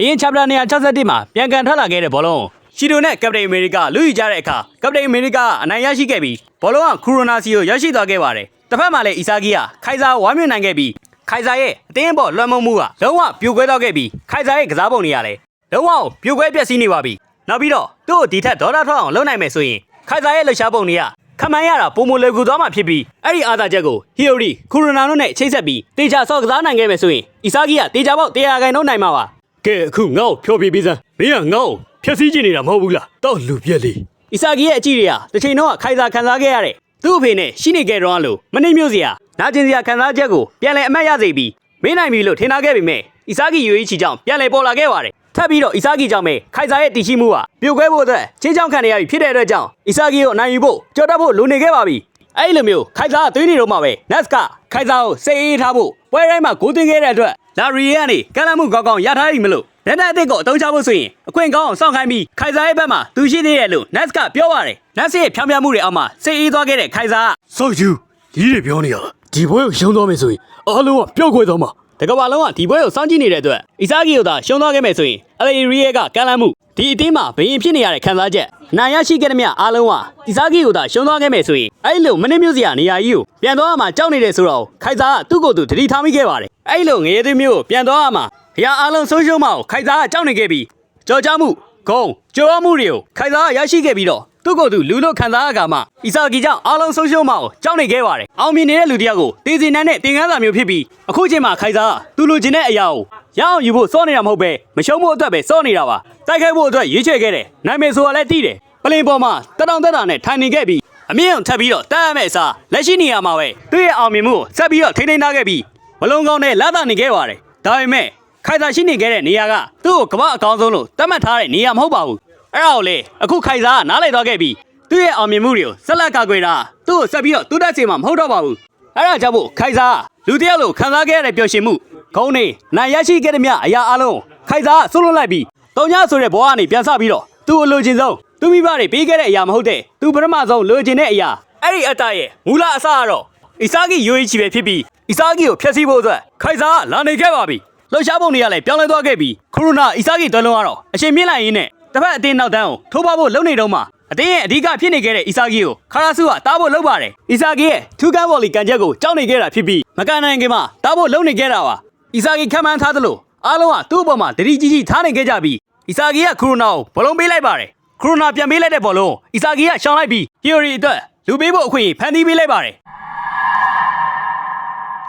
အရင် chapter 161မှာပြန်ကန်ထွက်လာခဲ့တဲ့ဘောလုံးရှီတိုနဲ့ကပတိန်အမေရိကလူယူကြတဲ့အခါကပတိန်အမေရိကအနိုင်ရရှိခဲ့ပြီးဘောလုံးကခူရိုနာစီကိုရရှိသွားခဲ့ပါတယ်တစ်ဖက်မှာလည်းအီဆာဂီကခိုင်ဇာဝမ်းမြင်နိုင်ခဲ့ပြီးခိုင်ဇာရဲ့အတင်းပေါ်လွှမ်းမိုးမှုကလုံးဝပြိုကွဲသွားခဲ့ပြီးခိုင်ဇာရဲ့ကစားပုံတွေကလည်းလုံးဝပြိုကွဲပျက်စီးနေပါပြီနောက်ပြီးတော့သူ့ကိုဒီထက်ဒေါ်လာထွက်အောင်လုပ်နိုင်မယ်ဆိုရင်ခိုင်ဇာရဲ့လှူရှားပုံတွေကခမန်းရတာပုံမလွယ်ကူသွားမှာဖြစ်ပြီးအဲ့ဒီအားသာချက်ကိုဟီယိုရီခူရိုနာတို့နဲ့ချိတ်ဆက်ပြီးတေချာဆော့ကစားနိုင်ခဲ့မယ်ဆိုရင်အီဆာဂီကတေချာပေါက်တရားခိုင်နှုန်းနိုင်မှာပါ ကဲအခုငါ့ကိုဖြောပြပေးစမ်းမင်းကငါ့ကိုဖျက်ဆီးချင်နေတာမဟုတ်ဘူးလားတော့လူပြက်လေး။အီဆာဂီရဲ့အကြည့်တွေကတစ်ချိန်တော့ခိုင်စာခံစားခဲ့ရတဲ့သူ့အဖေနဲ့ရှိနေခဲ့တော့လို့မနှိမ့်မျိုးစရာနာကျင်စရာခံစားချက်ကိုပြန်လည်အမှတ်ရစေပြီးမင်းနိုင်ပြီလို့ထင်ထားခဲ့ပေမဲ့အီဆာဂီယူအီချီကြောင့်ပြန်လည်ပေါ်လာခဲ့ပါတယ်။ထပ်ပြီးတော့အီဆာဂီကြောင့်ပဲခိုင်စာရဲ့တည်ရှိမှုဟာပြိုကွဲဖို့အတွက်ချင်းချောင်းခံရပြီဖြစ်တဲ့အတွက်ကြောင့်အီဆာဂီကိုအနိုင်ယူဖို့ကြော်တက်ဖို့လိုနေခဲ့ပါပြီ။အဲ့ဒီလိုမျိုးခိုင်စာကသွေးနေတော့မှပဲနက်စ်ကခိုင်စာကိုစိတ်အေးထားဖို့ပွဲတိုင်းမှာဂိုးသွင်းခဲ့တဲ့အတွက် လာရီယေကနေကမ်းလှမ်းမှုကောင်းကောင်းရထားပြီမလို့လက်နက်အသစ်ကိုအသုံးချဖို့ဆိုရင်အခွင့်ကောင်းအောင်စောင့်ခိုင်းပြီးခိုင်စာရဲ့ဘက်မှာသူရှိသေးတယ်လို့နက်စ်ကပြောပါတယ်နက်စ်ရဲ့ဖြောင်းပြမှုတွေအောက်မှာစိတ်အေးသွားခဲ့တဲ့ခိုင်စာကဆောက်ယူဒီတွေပြောနေရဒီဘွဲကိုရှုံးသွားမယ်ဆိုရင်အားလုံးကပျောက်ကွယ်သွားမှာတကဘာလုံးကဒီပွဲကိုစောင့်ကြည့်နေတဲ့အတွက်အီဆာဂီကိုသာရှုံးသွားခဲ့မယ်ဆိုရင်အလီရီယေကကမ်းလှမ်းမှု ဒီအတင်းမှာဘယင်ဖြစ်နေရတဲ့ခံစားချက်နိုင်ရရှိခဲ့တဲ့မြအားလုံးကအီဆာဂီကိုသာရှုံးသွားခဲ့မယ်ဆိုရင်အဲ့လိုမနစ်မျိုးစရာနေရာကြီးကိုပြန်သွားရမှာကြောက်နေတယ်ဆိုတော့ခိုင်စာကသူ့ကိုယ်သူတတိထားမိခဲ့ပါတယ်အဲ့လိုငရေသွေးမျိုးကိုပြန်သွားရမှာအရာအားလုံးဆုံးရှုံးမှာကိုခိုင်စာကကြောက်နေခဲ့ပြီးကြော်ကြမှုဂုံကြော်မှုတွေကိုခိုင်စာကရရှိခဲ့ပြီးတော့ သူ့ကိုယ်သူလူလို့ခံစားရကမှအီဆာဂီကြောင့်အားလုံးဆုံးရှုံးမှာကိုကြောက်နေခဲ့ပါတယ်အောင်မြင်နေတဲ့လူတစ်ယောက်ကိုတေးစီနန်းနဲ့တင်ကန်းစာမျိုးဖြစ်ပြီးအခုချိန်မှာခိုင်စာကသူ့လူချင်းတဲ့အရာကိုရအောင်ယူဖို့စောနေတာမဟုတ်ပဲမရှုံးဖို့အတွက်ပဲစောနေတာပါတိုက်ခိုက်ဖို့အတွက်ရွေးချယ်ခဲ့တယ်နိုင်မယ်ဆိုတာလည်းသိတယ်ပလင်ပေါ်မှာတတောင်တက်တာနဲ့ထိုင်နေခဲ့ပြီးအမြင့်အောင်ထပ်ပြီးတော့တက်ရမယ့်အစားလက်ရှိနေရာမှာပဲသူ့ရဲ့အောင်မြင်မှုကိုဆက်ပြီးတော့ထိန်းသိမ်းထားခဲ့ပြီးမလုံးကောင်းနဲ့လာတာနေခဲ့ပါတယ်ဒါပေမဲ့ခိုင်စာရှိနေခဲ့တဲ့နေရာကသူ့ကိုကမ္ဘာအကောင်းဆုံးလို့သတ်မှတ်ထားတဲ့နေရာမဟုတ်ပါဘူး အဲ့ဒါကိုလေအခုခိုင်စာကနားလည်သွားခဲ့ပြီးသူ့ရဲ့အောင်မြင်မှုတွေကိုဆက်လက်ကာကွယ်တာသူ့ကိုဆက်ပြီးတော့တူးတက်စေမှာမဟုတ်တော့ပါဘူးအဲ့ဒါကြောင့်မို့ခိုင်စာကလူတစ်ယောက်လိုခံစားခဲ့ရတဲ့ပျော်ရွှင်မှုဂုံးနေနိုင်ရရှိခဲ့တဲ့မြအရာအလုံးခိုင်စာကဆွလွတ်လိုက်ပြီးတုံညာဆိုတဲ့ဘဝကနေပြန်ဆပြီးတော့သူ့အလိုချင်ဆုံးသူမိဘတွေပေးခဲ့တဲ့အရာမဟုတ်တဲ့သူပထမဆုံးလိုချင်တဲ့အရာအဲ့ဒီအတ္တရဲ့မူလအစကတော့အီဆာဂီယိုအီချီပဲဖြစ်ပြီးအီဆာဂီကိုဖျက်ဆီးဖို့အတွက်ခိုင်စာကလာနေခဲ့ပါပြီလှုပ်ရှားပုံတွေကလည်းပြောင်းလဲသွားခဲ့ပြီးခရိုနာအီဆာဂီတွဲလုံးကတော့အရှင်မြင့်လိုက်ရင်းနဲ့ တစ်ဖက်အတင်းနောက်တန်းကိုထိုးပါဖို့လုပ်နေတော့မှအတင်းရဲ့အဓိကဖြစ်နေခဲ့တဲ့အီဆာဂီကိုခါရာဆူကတားဖို့လုပ်ပါတယ်အီဆာဂီရဲ့ထူကန်ဘော်လီကန်ချက်ကိုကြောက်နေခဲ့တာဖြစ်ပြီးမကန်နိုင်ခင်မှာတားဖို့လုပ်နေခဲ့တာပါအီဆာဂီခံမှန်းထားသလိုအားလုံးကသူ့အပေါ်မှာတတိကြီးကြီးထားနေခဲ့ကြပြီးအီဆာဂီကခရိုနာကိုဘလုံးပေးလိုက်ပါတယ်ခရိုနာပြန်ပေးလိုက်တဲ့ဘောလုံးအီဆာဂီကရှောင်းလိုက်ပြီးဟီယိုရီအတွက်လူပေးဖို့အခွင့်အရေးဖန်တီးပေးလိုက်ပါတယ်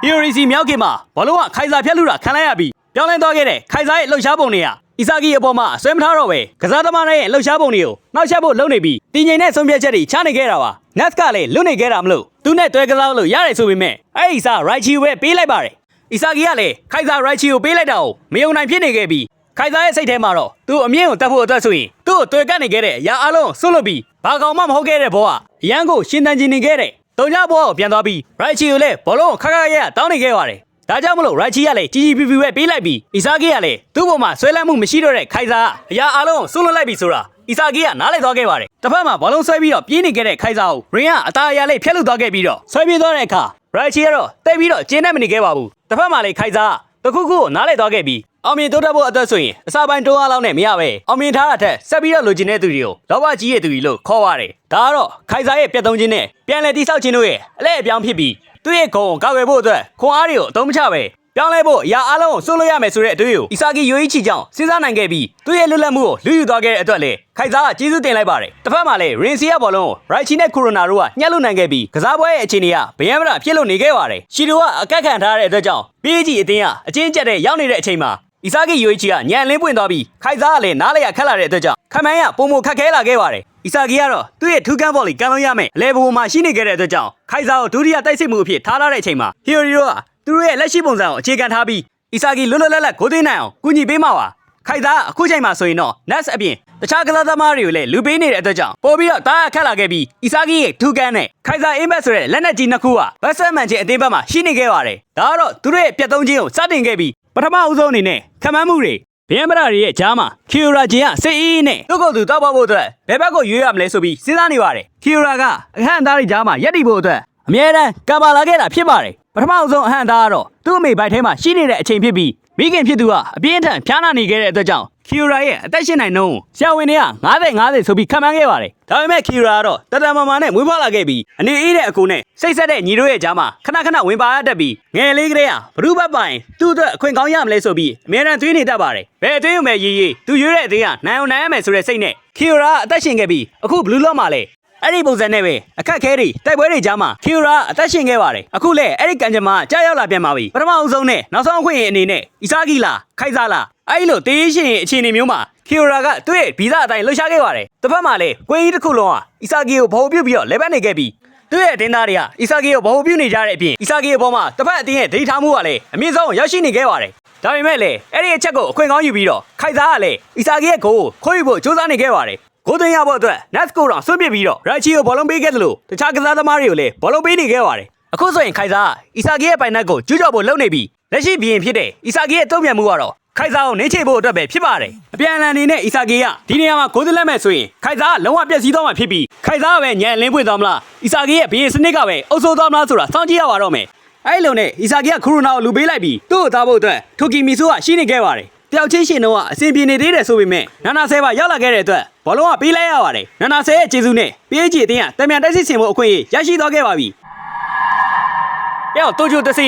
ဟီယိုရီစီမြောက်ကင်မှာဘောလုံးကခိုင်စာဖြတ်လူတာခံလိုက်ရပြီးပြောင်းလဲသွားခဲ့တဲ့ခိုင်စာရဲ့လှုပ်ရှားပုံတွေက အီဆာဂီအပေါ်မှာဆွဲမထားတော့ပဲကစားသမားတွေရဲ့လှုပ်ရှားပုံတွေကိုနှောက်ယှက်ဖို့လုပ်နေပြီးတင်ငိမ်တဲ့ဆုံးဖြတ်ချက်တွေချနေခဲ့တာပါနက်စ်ကလည်းလွတ်နေခဲ့တာမလို့သူနဲ့တွဲကစားလို့ရတယ်ဆိုပေမဲ့အဲ့ဒီစာရိုက်ချီကိုပဲပေးလိုက်ပါတယ်အီဆာဂီကလည်းခိုင်စာရိုက်ချီကိုပေးလိုက်တာကိုမယုံနိုင်ဖြစ်နေခဲ့ပြီးခိုင်စာရဲ့စိတ်ထဲမှာတော့သူ့အမြင့်ကိုတတ်ဖို့အတွက်ဆိုရင်သူ့ကိုတွေ့ကပ်နေခဲ့တဲ့အရာအလုံးဆွတ်လွတ်ပြီးဘာကောင်မှမဟုတ်ခဲ့တဲ့ဘောကအရန်ကိုရှင်းတန်ကျင်နေခဲ့တဲ့တုံကြဘောကိုပြန်သွားပြီးရိုက်ချီကိုလည်းဘောလုံးကိုခါခါရဲတောင်းနေခဲ့ပါတယ် ဒါကြောင့်မလို့ရိုက်ချီကလည်းကြီးကြီးပီပီပဲပေးလိုက်ပြီးအီဆာဂီကလည်းသူ့ပေါ်မှာဆွဲလန်းမှုမရှိတော့တဲ့ခိုင်စာကအရာအလုံးကိုဆွတ်လွတ်လိုက်ပြီဆိုတာအီဆာဂီကနားလည်သွားခဲ့ပါတယ်တစ်ဖက်မှာဘောလုံးဆွဲပြီးတော့ပြေးနေခဲ့တဲ့ခိုင်စာကိုရင်ကအသားအရာလေးဖျက်လုသွားခဲ့ပြီးတော့ဆွဲပြေးသွားတဲ့အခါရိုက်ချီကတော့တိတ်ပြီးတော့ကျင်းနေမနေခဲ့ပါဘူးတစ်ဖက်မှာလည်းခိုင်စာကတခုခုကိုနားလည်သွားခဲ့ပြီးအောင်မြင်တိုးတက်ဖို့အတွက်ဆိုရင်အစာပိုင်းတိုးအားလောက်နဲ့မရပဲအောင်မြင်ထားတာထက်ဆက်ပြီးတော့လိုချင်တဲ့သူတွေကိုလောဘကြီးရဲ့သူကြီးလို့ခေါ်ရတယ်ဒါကတော့ခိုင်စာရဲ့ပြတ်သုံးခြင်းနဲ့ပြန်လည်တိဆောက်ခြင်းတို့ရဲ့အလဲအပြောင်းဖြစ်ပြီး သူ့ရဲ့ဂုံကိုကောက်ွယ်ဖို့အတွက်ခွန်အားတွေကိုအသုံးမချပဲပြောင်းလဲဖို့အရာအလုံးကိုစိုးလို့ရမယ်ဆိုတဲ့အတွေ့အကြုံအီဆာဂီယိုအီချီကြောင့်စဉ်းစားနိုင်ခဲ့ပြီးသူ့ရဲ့လွတ်လပ်မှုကိုလူယူသွားခဲ့တဲ့အတွက်လည်းခိုင်စာကကျေးဇူးတင်လိုက်ပါတယ်တစ်ဖက်မှာလည်းရင်စီယာဘောလုံးကိုရိုက်ချီနဲ့ကိုရိုနာတို့ကညှက်လို့နိုင်ခဲ့ပြီးကစားပွဲရဲ့အခြေအနေကဗယံမရဖြစ်လို့နေခဲ့ပါတယ်ရှီတိုကအကက်ခံထားတဲ့အတွက်ကြောင့် PSG အတင်းကအချင်းကျက်တဲ့ရောက်နေတဲ့အချိန်မှာအီဆာဂီယိုအီချီကညံလင်းပွင့်သွားပြီးခိုင်စာကလည်းနားလည်ရခက်လာတဲ့အတွက်ကြောင့်ခမန်းရပုံမခက်ခဲလာခဲ့ပါတယ် အီဆာဂီကတော့သူ့ရဲ့ထူးကန်းဘော်လီကန်လို့ရမယ်အလဲဘိုမှာရှိနေခဲ့တဲ့အတွက်ကြောင့်ခိုင်စာကိုဒုတိယတိုက်စစ်မှုအဖြစ်ထားလာတဲ့အချိန်မှာဟီယိုရီတို့ကသူတို့ရဲ့လက်ရှိပုံစံကိုအခြေခံထားပြီးအီဆာဂီလွတ်လွတ်လပ်လပ်ဂိုးသွင်းနိုင်အောင်ကူညီပေးမှာပါခိုင်စာကအခုချိန်မှာဆိုရင်တော့ Nets အပြင်တခြားကစားသမားတွေကိုလည်းလူပေးနေတဲ့အတွက်ကြောင့်ပို့ပြီးတော့တားရခက်လာခဲ့ပြီးအီဆာဂီရဲ့ထူးကန်းနဲ့ခိုင်စာအင်းဘက်ဆိုတဲ့လက်နက်ကြီးနှစ်ခုကဘတ်ဆက်မန်ချင်းအသေးဘက်မှာရှိနေခဲ့ပါတယ်ဒါကတော့သူတို့ရဲ့ပြတ်သုံးခြင်းကိုစတင်ခဲ့ပြီးပထမအဦးဆုံးအနေနဲ့ခံမှန်းမှုတွေ ဘယံပရတွေရဲ့ဂျားမှာခီယိုရာဂျင်ကစိတ်အေးနဲ့သူ့ကိုယ်သူတောက်ပေါက်ဖို့အတွက်ဘယ်ဘက်ကိုရွေးရမလဲဆိုပြီးစဉ်းစားနေပါတယ်ခီယိုရာကအခန့်အသားတွေဂျားမှာရက်တည်ဖို့အတွက်အမြဲတမ်းကံပါလာခဲ့တာဖြစ်ပါတယ် ပထမအဆုံးအဟန့်သားကတော့သူ့အမေဘိုက်ထဲမှာရှိနေတဲ့အချိန်ဖြစ်ပြီးမိခင်ဖြစ်သူကအပြင်းအထန်ဖျားနာနေခဲ့တဲ့အတွက်ကြောင့်ကီယိုရာရဲ့အသက်ရှင်နိုင်နှုန်းကိုဆရာဝန်တွေက90 90ဆိုပြီးခန့်မှန်းခဲ့ပါတယ်ဒါပေမဲ့ကီယိုရာကတော့တတမမာနဲ့မွေးဖွားလာခဲ့ပြီးအနေအေးတဲ့အကူနဲ့စိတ်ဆက်တဲ့ညီတို့ရဲ့ကြားမှာခဏခဏဝင်ပါရတတ်ပြီးငယ်လေးကလေးဟာဘလူးဘတ်ပိုင်သူ့အတွက်အခွင့်ကောင်းရမလဲဆိုပြီးအမြဲတမ်းတွေးနေတတ်ပါတယ်ဘယ်တွေးရုံပဲရေးရေးသူရွေးတဲ့အသေးကနိုင်အောင်နိုင်ရမယ်ဆိုတဲ့စိတ်နဲ့ကီယိုရာအသက်ရှင်ခဲ့ပြီးအခုဘလူးလော့မှာလဲ အဲ့ဒီပုံစံနဲ့ပဲအခက်ခဲတွေတိုက်ပွဲတွေကြားမှာကီယိုရာအသက်ရှင်ခဲ့ပါတယ်အခုလဲအဲ့ဒီကံကြမ္မာကြားရောက်လာပြန်ပါပြီပထမအဆုံးနဲ့နောက်ဆုံးအခွင့်အရေးအနေနဲ့အီဆာဂီလာခိုင်စာလာအဲ့ဒီလိုတေးရှင်အခြေအနေမျိုးမှာကီယိုရာကသူ့ရဲ့ဗီဇအတိုင်းလှုပ်ရှားခဲ့ပါတယ်တစ်ဖက်မှာလဲကွင်းကြီးတစ်ခုလုံးဟာအီဆာဂီကိုဘောပြုတ်ပြီးတော့လဲပတ်နေခဲ့ပြီးသူ့ရဲ့အတင်းသားတွေကအီဆာဂီကိုဘောပြုတ်နေကြတဲ့အပြင်အီဆာဂီရဲ့ဘောမှာတစ်ဖက်အတင်းရဲ့ဒိဋ္ဌာမှုကလည်းအမြင့်ဆုံးရောက်ရှိနေခဲ့ပါတယ်ဒါပေမဲ့လည်းအဲ့ဒီအချက်ကိုအခွင့်ကောင်းယူပြီးတော့ခိုင်စာကလည်းအီဆာဂီရဲ့ဂိုးကိုခိုးယူဖို့ကြိုးစားနေခဲ့ပါတယ် ကိုသွင်းရဖို့အတွက် Nets ကိုတော့ဆွန့်ပစ်ပြီးတော့ Rachi ကိုဘောလုံးပေးခဲ့တယ်လို့တခြားကစားသမားတွေကိုလည်းဘောလုံးပေးနေခဲ့ပါတယ်အခုဆိုရင်ခိုင်စာကအီဆာဂီရဲ့ပိုင်နက်ကိုကျူးကျော်ဖို့လုပ်နေပြီးလက်ရှိဘီရင်ဖြစ်တဲ့အီဆာဂီရဲ့တုံ့ပြန်မှုကတော့ခိုင်စာကိုနင်းချိဖို့အတွက်ပဲဖြစ်ပါတယ်အပြန်အလှန်အနေနဲ့အီဆာဂီကဒီနေရာမှာဂိုးသွင်းလက်မဲ့ဆိုရင်ခိုင်စာကလုံးဝပြည့်စည်သွားမှာဖြစ်ပြီးခိုင်စာကပဲညံလင်းပွင့်သွားမလားအီဆာဂီရဲ့ဘီရင်စနစ်ကပဲအုပ်စိုးသွားမလားဆိုတာစောင့်ကြည့်ရပါတော့မယ်အဲ့လိုနဲ့အီဆာဂီကခရူနာကိုလူပေးလိုက်ပြီးသူ့ကိုသားဖို့အတွက်ထိုကီမီဆူကရှိနေခဲ့ပါတယ် တယောက်ချင်းရှင်တော့အဆင်ပြေနေသေးတယ်ဆိုပေမဲ့နာနာဆဲပါရောက်လာခဲ့တဲ့အတွက်ဘောလုံးကပေးလိုက်ရပါတယ်နာနာဆဲရဲ့ကျေးဇူးနဲ့ပေးချီအတင်းကတမန်တက်စစ်ဆင်ဖို့အခွင့်အရေးရရှိသွားခဲ့ပါပြီ။ယောတိုဂျိုတစီ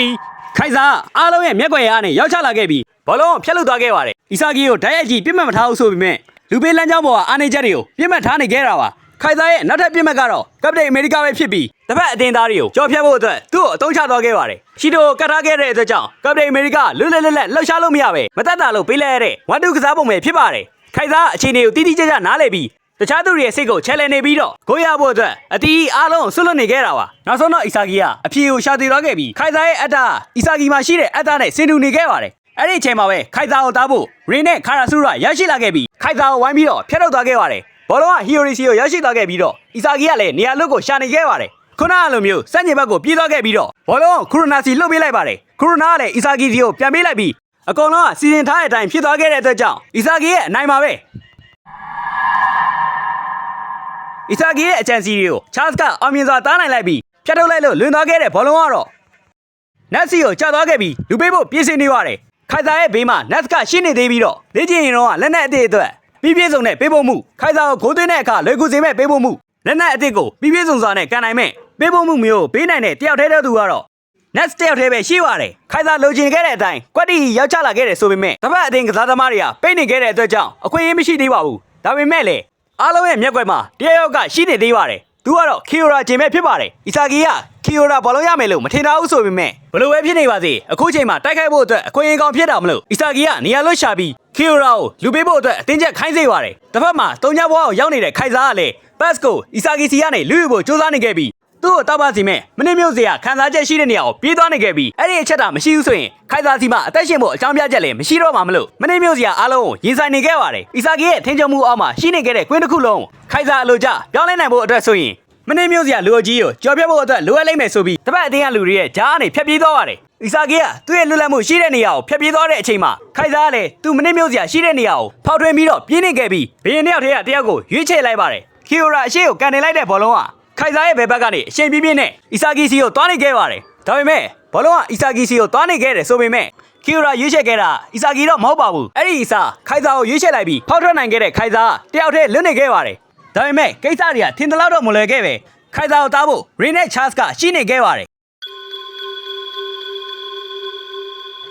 ခိုင်စာအားလုံးရဲ့မျက်ကွယ်ရနဲ့ရောက်ချလာခဲ့ပြီးဘောလုံးကိုဖျက်လုသွားခဲ့ပါတယ်။အီဆာဂီကိုဓာတ်ရိုက်ကြီးပြစ်မှတ်မထားဘူးဆိုပေမဲ့လူပေးလမ်းကြောင်းပေါ်ကအာနေချက်တွေကိုပြစ်မှတ်ထားနေခဲ့တာပါ။ ခိုင်စာရဲ့နောက်ထပ်ပြစ်မှတ်ကတော့ကပတိန်အမေရိကပဲဖြစ်ပြီးတစ်ဖက်အတင်းသားတွေကိုကြော်ဖြတ်ဖို့အတွက်သူ့ကိုအသုံးချသွားခဲ့ပါတယ်။ရှီတိုကိုကတ်ထားခဲ့တဲ့အတွက်ကြောင့်ကပတိန်အမေရိကလွတ်လပ်လပ်လပ်လှုပ်ရှားလို့မရပဲမတက်တာလို့ပေးလိုက်ရတဲ့ဝမ်တူကစားပုံပဲဖြစ်ပါတယ်။ခိုင်စာအခြေအနေကိုတိတိကျကျနားလည်ပြီးတခြားသူတွေရဲ့စိတ်ကိုချဲလဲနေပြီးတော့ကိုရဖို့အတွက်အတီးအားလုံးဆွလွတ်နေခဲ့တာပါနောက်ဆုံးတော့အီဆာဂီကအဖြေကိုရှာတည်သွားခဲ့ပြီးခိုင်စာရဲ့အတ္တအီဆာဂီမှာရှိတဲ့အတ္တနဲ့ဆင်တူနေခဲ့ပါတယ်အဲ့ဒီအချိန်မှာပဲခိုင်စာကိုတားဖို့ရင်းနဲ့ခါရာဆူရာရရှိလာခဲ့ပြီးခိုင်စာကိုဝိုင်းပြီးတော့ဖျက်ထုတ်သွားခဲ့ပါတယ် ဘောလုံးကဟီယိုရီစီကိုရရှိသွားခဲ့ပြီးတော့အီဆာဂီကလည်းနေရာလွတ်ကိုရှာနေခဲ့ပါတယ်ခုနကလိုမျိုးစက်ညင်ဘက်ကိုပြေးသွားခဲ့ပြီးတော့ဘောလုံးကိုခရူနာစီလှုပ်ပေးလိုက်ပါတယ်ခရူနာကလည်းအီဆာဂီစီကိုပြန်ပေးလိုက်ပြီးအကောင်လုံးကစီစဉ်ထားတဲ့အတိုင်းဖြစ်သွားခဲ့တဲ့အတွက်ကြောင့်အီဆာဂီရဲ့အနိုင်ပါပဲအီဆာဂီရဲ့အကြံစီတွေကိုချားစ်ကအောင်မြင်စွာတားနိုင်လိုက်ပြီးဖြတ်ထုတ်လိုက်လို့လွင်သွားခဲ့တဲ့ဘောလုံးကတော့နက်စီကိုချသွားခဲ့ပြီးလူပေးဖို့ပြင်ဆင်နေပါတယ်ခိုင်စာရဲ့ဘေးမှာနက်စ်ကရှင်းနေသေးပြီးတော့လေ့ကျင့်ရင်တော့လက်နက်အသစ်အတွက် ပြီးပြည့်စုံတဲ့ပေးဖို့မှုခိုင်စာကိုဂိုးသွင်းတဲ့အခါလွယ်ကူစေမဲ့ပေးဖို့မှုလက်နက်အသစ်ကိုပြီးပြည့်စုံစွာနဲ့ကန်နိုင်မဲ့ပေးဖို့မှုမျိုးပေးနိုင်တဲ့တယောက်တည်းတဲ့သူကတော့ next တယောက်တည်းပဲရှိပါတယ်ခိုင်စာလိုချင်ခဲ့တဲ့အတိုင်းကွက်တီရောက်ချလာခဲ့တယ်ဆိုပေမဲ့တပတ်အတင်းကစားသမားတွေကပိတ်နေခဲ့တဲ့အတွက်ကြောင့်အခွင့်အရေးမရှိသေးပါဘူးဒါပေမဲ့လည်းအားလုံးရဲ့မျက်ကွယ်မှာတယောက်ယောက်ကရှိနေသေးပါတယ်သူကတော့ခီယိုရာဂျင်ပဲဖြစ်ပါတယ်အီဆာဂီကခီယိုရာဘောလုံးရမယ်လို့မထင်တာဘူးဆိုပေမဲ့ဘလို့ပဲဖြစ်နေပါစေအခုချိန်မှာတိုက်ခိုက်ဖို့အတွက်အခွင့်အရေးကောင်းဖြစ်တာမလို့အီဆာဂီကနေရာလွတ်ရှာပြီးခီ ယိုရာကိုလူပေးဖို့အတွက်အတင်းချက်ခိုင်းစေပါတယ်တစ်ဖက်မှာတုံညာဘွားကိုရောက်နေတဲ့ခိုင်စာကလည်းဘတ်ကိုအီဆာဂီစီကနေလူယူဖို့စူးစမ်းနေခဲ့ပြီးသူ့ကိုတောက်ပါစီမဲ့မင်းမျိုးစရာခံစားချက်ရှိတဲ့နေရာကိုပြေးသွားနေခဲ့ပြီးအဲ့ဒီအချက်တာမရှိဘူးဆိုရင်ခိုင်သာစီမအသက်ရှင်ဖို့အကြောင်းပြချက်လည်းမရှိတော့မှာမလို့မင်းမျိုးစရာအားလုံးကိုရင်ဆိုင်နေခဲ့ပါတယ်အီဆာဂီရဲ့ထင်ကြမှုအောက်မှာရှိနေခဲ့တဲ့ကွင်းတစ်ခုလုံးခိုင်သာအလိုကြပြောင်းလဲနိုင်ဖို့အတွက်ဆိုရင်မင်းမျိုးစရာလူအကြီးကိုကြော်ပြဖို့အတွက်လိုအပ်လိမ့်မယ်ဆိုပြီးတပတ်အတင်းကလူတွေရဲ့ဂျားကနေဖျက်ပြေးသွားပါတယ် အီဆာဂီကသူ့ရဲ့လွတ်လပ်မှုရှိတဲ့နေရာကိုဖျက်ပြေးသွားတဲ့အချိန်မှာခိုင်သာကလည်းသူ့မင်းမျိုးစရာရှိတဲ့နေရာကိုဖောက်ထွင်းပြီးတော့ပြေးနေခဲ့ပြီးဘရင်တယောက်တည်းကတယောက်ကိုရွေးချယ်လိုက်ပါတယ်ခီယိုရာအရှိကိုကန်နေလိုက်တဲ့ဘောလုံးကခိုင်စာရဲ့ဘယ်ဘက်ကနေအရှင်ပြင်းပြင်းနဲ့အီဆာဂီစီကိုတွားနေခဲ့ပါတယ်။ဒါပေမဲ့ဘောလုံးကအီဆာဂီစီကိုတွားနေခဲ့တယ်ဆိုပေမဲ့ကီယိုရာရွေးချယ်ခဲ့တာအီဆာဂီတော့မဟုတ်ပါဘူး။အဲ့ဒီအီဆာခိုင်စာကိုရွေးချယ်လိုက်ပြီးဖောက်ထွက်နိုင်ခဲ့တဲ့ခိုင်စာတယောက်တည်းလွတ်နေခဲ့ပါတယ်။ဒါပေမဲ့ကိစ္စတွေကထင်သလောက်တော့မလွယ်ခဲ့ပဲ။ခိုင်စာကိုတားဖို့ရင်းနဲ့ချားစ်ကရှိနေခဲ့ပါတယ်။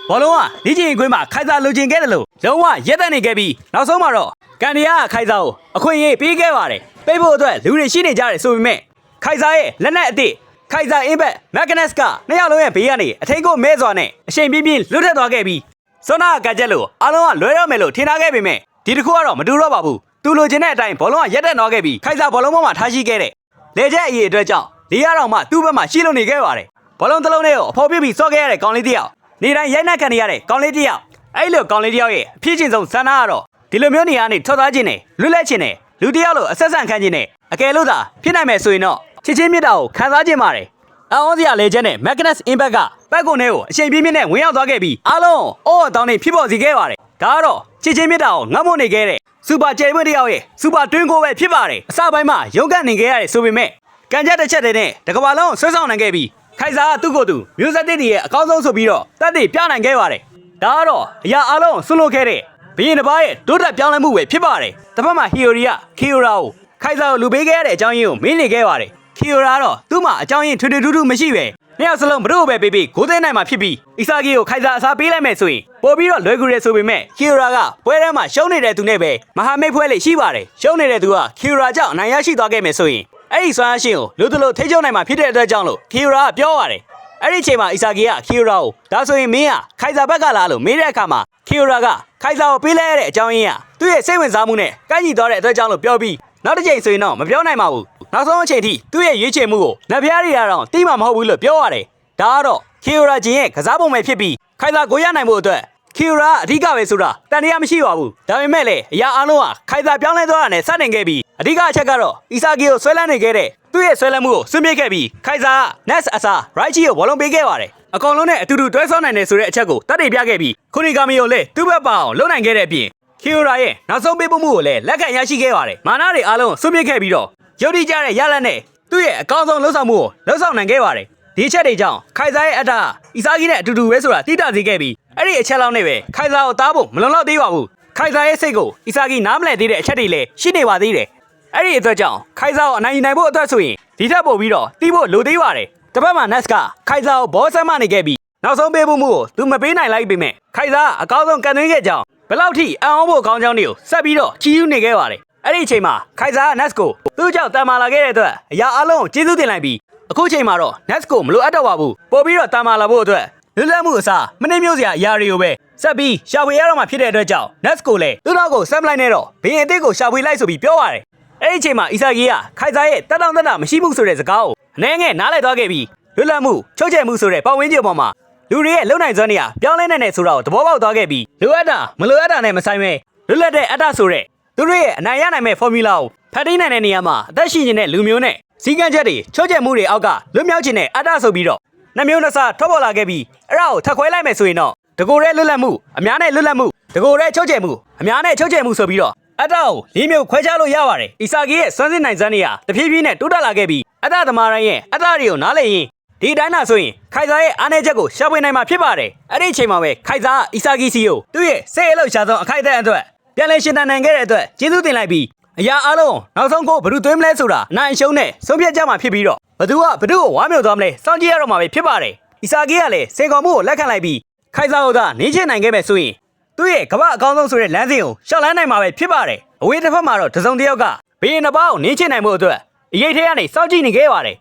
ဘောလုံးကလေ့ကျင့်ရေးကွင်းမှာခိုင်စာလိုချင်ခဲ့တယ်လို့လုံးဝရက်တက်နေခဲ့ပြီးနောက်ဆုံးမှာတော့ကန်ဒီယာကခိုင်စာကိုအခွင့်အရေးပေးခဲ့ပါတယ်။ပေးဖို့အတွက်လူတွေရှိနေကြတယ်ဆိုပေမဲ့ခိုင်စာရဲ့လက်နက်အသစ်ခိုင်စာအင်းဘက်မက်ဂနက်စ်ကနှစ်ယောက်လုံးရဲ့ဘေးကနေအထိန်ကိုမဲစွာနဲ့အချိန်ပြင်းပြင်းလွတ်ထက်သွားခဲ့ပြီးစောနာကကြက်လို့အားလုံးကလွဲတော့မယ်လို့ထင်ထားခဲ့ပေမဲ့ဒီတစ်ခုကတော့မတူတော့ပါဘူးသူလိုချင်တဲ့အတိုင်းဘောလုံးကရက်တက်သွားခဲ့ပြီးခိုင်စာဘောလုံးပေါ်မှာထားရှိခဲ့တဲ့လေချက်အရေးအတွက်ကြောင့်လေးရအောင်မှသူ့ဘက်မှာရှိလို့နေခဲ့ပါတယ်ဘောလုံးတစ်လုံးနဲ့ကိုအဖော်ပြပြီးစော့ခဲ့ရတဲ့ကောင်လေးတစ်ယောက် နေတိုင်းရိုက်နှက်ခံနေရတဲ့ကောင်လေးတစ်ယောက်အဲ့လိုကောင်လေးတစ်ယောက်ရဲ့အဖြစ်ချင်းဆုံးဆန္ဒကတော့ဒီလိုမျိုးနေရာကနေထွက်သွားခြင်းနဲ့လွတ်လပ်ခြင်းနဲ့လူတစ်ယောက်လိုအဆက်ဆံခံခြင်းနဲ့အကယ်လို့သာဖြစ်နိုင်မယ်ဆိုရင်တော့ချစ်ချင်းမြတ်တာကိုခံစားခြင်းပါတယ်။အအောင်စရာလေချက်နဲ့ Magnus Impact ကပတ်ကုန်ထဲကိုအချိန်ပြင်းပြင်းနဲ့ဝင်ရောက်သွားခဲ့ပြီးအားလုံးအော်အတောင်းနေဖြစ်ပေါ်စေခဲ့ပါတယ်။ဒါကတော့ချစ်ချင်းမြတ်တာကိုငတ်မွတ်နေခဲ့တဲ့စူပါကျယ်မွတ်တယောက်ရဲ့စူပါတွင်းကိုပဲဖြစ်ပါတယ်။အစပိုင်းမှာရုန်းကန်နေခဲ့ရတဲ့ဆိုပေမဲ့ကန်ကြက်တစ်ချက်တည်းနဲ့တကဘာလုံးကိုဆွဲဆောင်နိုင်ခဲ့ပြီး ခိုင်စာကသူ့ကိုယ်သူမျိုးဆက်တစ်တွေရဲ့အကောင်းဆုံးဆိုပြီးတော့တတ်သိပြနိုင်ခဲ့ပါတယ်ဒါကတော့အရာအလုံးဆွလို့ခဲ့တဲ့ဘီရင်တစ်ပါးရဲ့တိုးတက်ပြောင်းလဲမှုပဲဖြစ်ပါတယ်တစ်ဖက်မှာဟီယိုရီကခီယိုရာကိုခိုင်စာကိုလူပေးခဲ့ရတဲ့အကြောင်းရင်းကိုမင်းနေခဲ့ပါတယ်ခီယိုရာတော့သူ့မှာအကြောင်းရင်းထွေထွေထူးထူးမရှိပဲနှစ်ယောက်စလုံးဘလို့ပဲပေးပေးဂိုးသိမ်းနိုင်မှာဖြစ်ပြီးအီဆာဂီကိုခိုင်စာအစားပေးလိုက်မယ်ဆိုရင်ပို့ပြီးတော့လွယ်ကူတယ်ဆိုပေမဲ့ခီယိုရာကပွဲထဲမှာရှုံးနေတဲ့သူနဲ့ပဲမဟာမိတ်ဖွဲ့လေရှိပါတယ်ရှုံးနေတဲ့သူကခီယိုရာကြောင့်အနိုင်ရရှိသွားခဲ့မယ်ဆိုရင် အဲ့ဒီစွမ်းအားရှင်ကိုလူတလို့ထိချုံနိုင်မှာဖြစ်တဲ့အတွက်ကြောင့်လို့ခီယိုရာကပြောပါတယ်အဲ့ဒီအချိန်မှာအီဆာဂီကခီယိုရာကိုဒါဆိုရင်မင်းကခိုင်စာဘက်ကလားလို့မေးတဲ့အခါမှာခီယိုရာကခိုင်စာကိုပေးလိုက်ရတဲ့အကြောင်းရင်းကသူ့ရဲ့စိတ်ဝင်စားမှုနဲ့ကိုက်ညီသွားတဲ့အတွက်ကြောင့်လို့ပြောပြီးနောက်တစ်ချိန်ဆိုရင်တော့မပြောနိုင်ပါဘူးနောက်ဆုံးအချိန်ထိသူ့ရဲ့ရွေးချယ်မှုကိုလက်ဖျားတွေကတော့တိမှမဟုတ်ဘူးလို့ပြောရတယ်ဒါကတော့ခီယိုရာဂျင်ရဲ့ကစားပုံပဲဖြစ်ပြီးခိုင်စာကိုရနိုင်ဖို့အတွက်ခီ ယိုရာအဓိကပဲဆိုတာတန်တရားမရှိပါဘူးဒါပေမဲ့လည်းအရာအလုံးကခိုင်စာပြောင်းလဲသွားတာနဲ့စတင်ခဲ့ပြီးအဓိကအချက်ကတော့အီဆာဂီကိုဆွဲလန်းနေခဲ့တဲ့သူ့ရဲ့ဆွဲလန်းမှုကိုဆွင့်ပြစ်ခဲ့ပြီးခိုင်စာက Nets အစား Right ကိုဘောလုံးပေးခဲ့ပါတယ်အကောင်လုံးနဲ့အတူတူတွဲဆောနိုင်တယ်ဆိုတဲ့အချက်ကိုတတ်သိပြခဲ့ပြီးခုနီဂါမီကိုလည်းသူ့ဘက်ပါအောင်လုပ်နိုင်ခဲ့တဲ့အပြင်ခီယိုရာရဲ့နောက်ဆုံးပေးပို့မှုကိုလည်းလက်ခံရရှိခဲ့ပါတယ်မာနာတွေအားလုံးဆွင့်ပြစ်ခဲ့ပြီးတော့ယုတ်တိကျတဲ့ရလတ်နဲ့သူ့ရဲ့အကောင်းဆုံးလှုပ်ဆောင်မှုကိုလှုပ်ဆောင်နိုင်ခဲ့ပါတယ်ဒီအချက်တွေကြောင့်ခိုင်စာရဲ့အတ္တအီဆာဂီနဲ့အတူတူပဲဆိုတာတိတစေခဲ့ပြီး အဲ့ဒီအချက်လောက်နဲ့ပဲခိုင်စာကိုတားဖို့မလုံလောက်သေးပါဘူးခိုင်စာရဲ့စိတ်ကိုအီဆာဂီနားမလည်သေးတဲ့အချက်တွေလည်းရှိနေပါသေးတယ်အဲ့ဒီအတွက်ကြောင့်ခိုင်စာကိုအနိုင်ယူနိုင်ဖို့အတွက်ဆိုရင်ဒီထက်ပိုပြီးတော့တီးဖို့လိုသေးပါတယ်တစ်ဖက်မှာ Nets ကခိုင်စာကိုဘောဆမ်းမနေခဲ့ပြီးနောက်ဆုံးပေးဖို့မှုကိုသူမပေးနိုင်လိုက်ပေမဲ့ခိုင်စာကအကောင်းဆုံးကန်သွင်းခဲ့ကြောင်းဘယ်လောက်ထိအံ့ဩဖို့ကောင်းကြောင်းတွေကိုဆက်ပြီးတော့ချီးကျူးနေခဲ့ပါတယ်အဲ့ဒီအချိန်မှာခိုင်စာက Nets ကိုသူ့ကြောင့်တန်မာလာခဲ့တဲ့အတွက်အရာအလုံးကိုကျေးဇူးတင်လိုက်ပြီးအခုချိန်မှာတော့ Nets ကိုမလိုအပ်တော့ပါဘူးပို့ပြီးတော့တာမာလာဖို့အတွက် လွတ်လပ်မှုအစားမနှိမ့်မျိုးစရာအရာတွေကိုပဲဆက်ပြီးရှာဖွေရတော့မှာဖြစ်တဲ့အတွက်ကြောင့် Nets ကိုလည်းသူ့တော့ကိုဆက်မလိုက်နဲ့တော့ဘင်းအစ်စ်ကိုရှာဖွေလိုက်ဆိုပြီးပြောပါတယ်အဲ့ဒီချိန်မှာအီဆာဂီကခိုင်စာရဲ့တက်တောင့်တက်တာမရှိမှုဆိုတဲ့စကားကိုအနှဲငယ်နားလည်သွားခဲ့ပြီးလွတ်လပ်မှုချုပ်ချယ်မှုဆိုတဲ့ပတ်ဝန်းကျင်ပေါ်မှာလူတွေရဲ့လုံနိုင်စွမ်းတွေကပြောင်းလဲနိုင်တယ်ဆိုတာကိုသဘောပေါက်သွားခဲ့ပြီးလိုအပ်တာမလိုအပ်တာနဲ့မဆိုင်ပဲလွတ်လပ်တဲ့အတ္တဆိုတဲ့သူတို့ရဲ့အနိုင်ရနိုင်မဲ့ formula ကိုဖန်တီးနိုင်တဲ့နေရာမှာအသက်ရှင်နေတဲ့လူမျိုးနဲ့စီကံချက်တွေချုပ်ချယ်မှုတွေအောက်ကလွတ်မြောက်ခြင်းနဲ့အတ္တဆိုပြီးတော့ နှမျိုးနှစ်စားထွက်ပေါ်လာခဲ့ပြီးအဲ့ဒါကိုထပ်ခွဲလိုက်မယ်ဆိုရင်တော့တကိုယ်ရဲ့လွတ်လပ်မှုအများနဲ့လွတ်လပ်မှုတကိုယ်ရဲ့ချုပ်ချယ်မှုအများနဲ့ချုပ်ချယ်မှုဆိုပြီးတော့အတ္တကိုလေးမျိုးခွဲခြားလို့ရပါတယ်။အီဆာဂီရဲ့စွမ်းစစ်နိုင်စွမ်းတွေကတဖြည်းဖြည်းနဲ့တိုးတက်လာခဲ့ပြီးအတ္တသမားတိုင်းရဲ့အတ္တတွေကိုနားလည်ရင်ဒီအတိုင်းသာဆိုရင်ခိုင်စာရဲ့အားနည်းချက်ကိုရှာဖွေနိုင်မှာဖြစ်ပါတယ်။အဲ့ဒီအချိန်မှာပဲခိုင်စာကအီဆာဂီစီကိုသူ့ရဲ့စိတ်အလုပ်ရှာဆုံးအခိုက်အတန့်အတွက်ပြန်လည်ရှင်သန်နိုင်ခဲ့တဲ့အတွက်ကျေးဇူးတင်လိုက်ပြီး အရာအလုံးနောက်ဆုံးကိုဘယ်သူသွင်းမလဲဆိုတာအနိုင်အရှုံးနဲ့ဆုံးဖြတ်ကြမှာဖြစ်ပြီးတော့ဘသူကဘသူ့ကိုဝါမျိုးသွားမလဲစောင့်ကြည့်ရတော့မှာပဲဖြစ်ပါတယ်။အီဆာဂီကလည်းစေကောင်မှုကိုလက်ခံလိုက်ပြီးခိုင်စာကိုသာနင်းချနိုင်ခဲ့မယ်ဆိုရင်သူ့ရဲ့ကမ္ဘာအကောင်းဆုံးဆိုတဲ့လမ်းစဉ်ကိုရှောက်လန်းနိုင်မှာပဲဖြစ်ပါတယ်။အဝေးတစ်ဖက်မှာတော့တစုံတစ်ယောက်ကဘေးရင်တစ်ပါးကိုနင်းချနိုင်မှုအတွက်အရေးထဲကနေစောင့်ကြည့်နေခဲ့ပါတယ်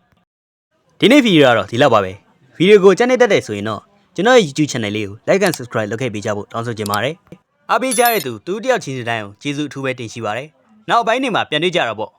။ဒီနေ့ဗီဒီယိုကတော့ဒီလောက်ပါပဲ။ဗီဒီယိုကိုကြိုက်နေတဲ့တဲ့ဆိုရင်တော့ကျွန်တော်ရဲ့ YouTube channel လေးကို like and subscribe လုပ်ခဲ့ပေးကြဖို့တောင်းဆိုချင်ပါတယ်။အားပေးကြတဲ့သူတူတယောက်ချင်းစီတိုင်းကိုကျေးဇူးအထူးပဲတင်ရှိပါတယ်။ နောက်အပိုင်းတွေမှာပြန်တွေ့ကြတော့ပေါ့